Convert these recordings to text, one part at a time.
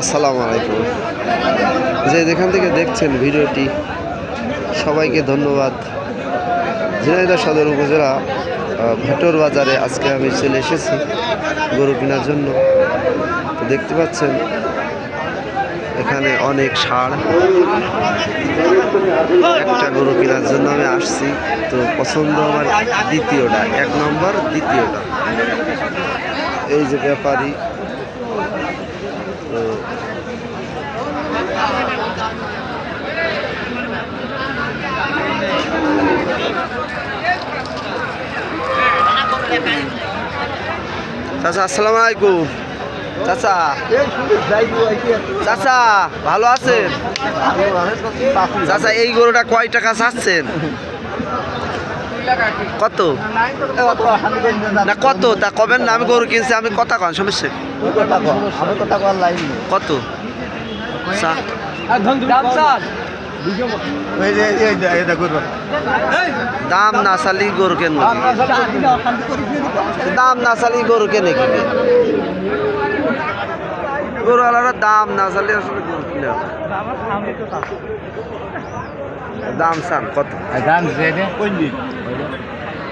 আসসালামু আলাইকুম। যে যেখান থেকে দেখছেন ভিডিওটি, সবাইকে ধন্যবাদ। ঝিনাইদহ সদর উপজেলা ভেটর বাজারে আজকে আমি চলে এসেছি গরু কেনার জন্য। দেখতে পাচ্ছেন, এখানে অনেক সার। একটা গরু কেনার জন্য আমি আসছি। তো পছন্দ আমার দ্বিতীয়টা, এক নম্বর দ্বিতীয়টা। এই যে ব্যাপারী তো চাচা আসসালামু আলাইকুম। চাচা। চাচা ভালো আছেন? চাচা এই গরুটা কয় টাকা চাচ্ছেন? কত? না কত? তা কবেন না আমি গরু কিনছি আমি কথা কন সমস্যা কত? চা- দাম না চালি গরু কেন দাম না চালি গরু কেনে কিনে গরু আলাদা দাম না চালি আসলে গরু কিনে দাম চান কত? আর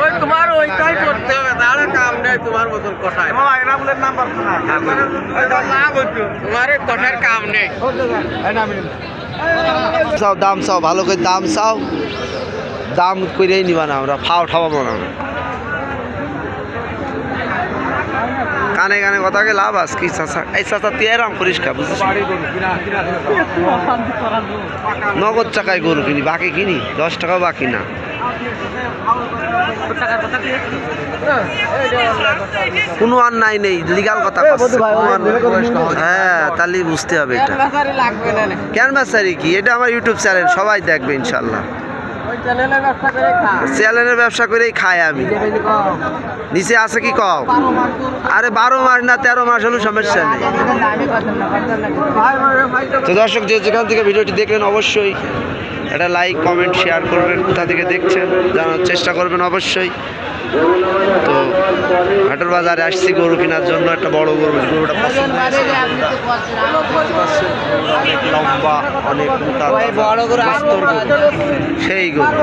ওই তোমার ওইটাই করতে হবে তাহলে কাম নেই তোমার মতন কথায়। তোমার কথার কাম নেই। দাম চাও ভালো করে দাম চাও। দাম করেই নিবা না আমরা ফাও ঠাবাবো না কানে কানে কথা কে লাভ আস কি চাচা এই চাচা তুই এরাম করিস কা বুঝছিস? নগদ টাকায় গরু কিনি বাকি কিনি? দশ টাকা বাকি না। কোনো অন্যায় নেই লিগাল কথা হ্যাঁ তাহলে বুঝতে হবে এটা। লাগবে না ক্যানভাসারি কি? এটা আমার ইউটিউব চ্যানেল সবাই দেখবে ইনশাল্লাহ। চ্যানেলের ব্যবসা করেই খাই আমি। নিচে আছে কি কম? আরে বারো মাস না তেরো মাস হলো সমস্যা নেই। তো দর্শক যে যেখান থেকে ভিডিওটি দেখলেন অবশ্যই একটা লাইক কমেন্ট শেয়ার করবেন। কোথা থেকে দেখছেন জানার চেষ্টা করবেন অবশ্যই। তো হাটের বাজারে আসছি গরু কেনার জন্য, একটা বড় গরু, গরুটা পছন্দ অনেক লম্বা, অনেক। সেই গরু।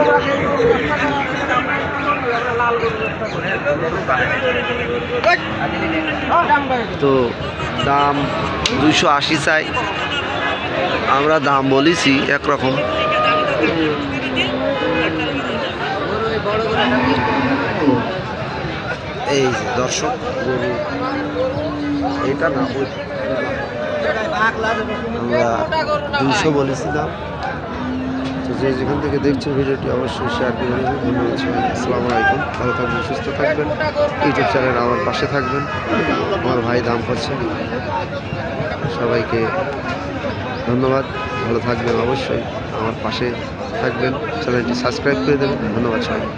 তো দাম দুইশো আশি চাই। আমরা দাম বলেছি একরকম। এই যে দর্শক, গরু। এটা না আমরা দুইশো বলেছিলাম। তো যে যেখান থেকে দেখছ ভিডিওটি অবশ্যই শেয়ার করে দেবেন। ধন্যবাদ সবাই আসসালামু আলাইকুম। ভালো থাকবেন, সুস্থ থাকবেন। ইউটিউব চ্যানেল আমার পাশে থাকবেন। আমার ভাই দাম করছে সবাইকে ধন্যবাদ ভালো থাকবেন অবশ্যই। আমার পাশে থাকবেন চ্যানেলটি সাবস্ক্রাইব করে দেবেন ধন্যবাদ সবাই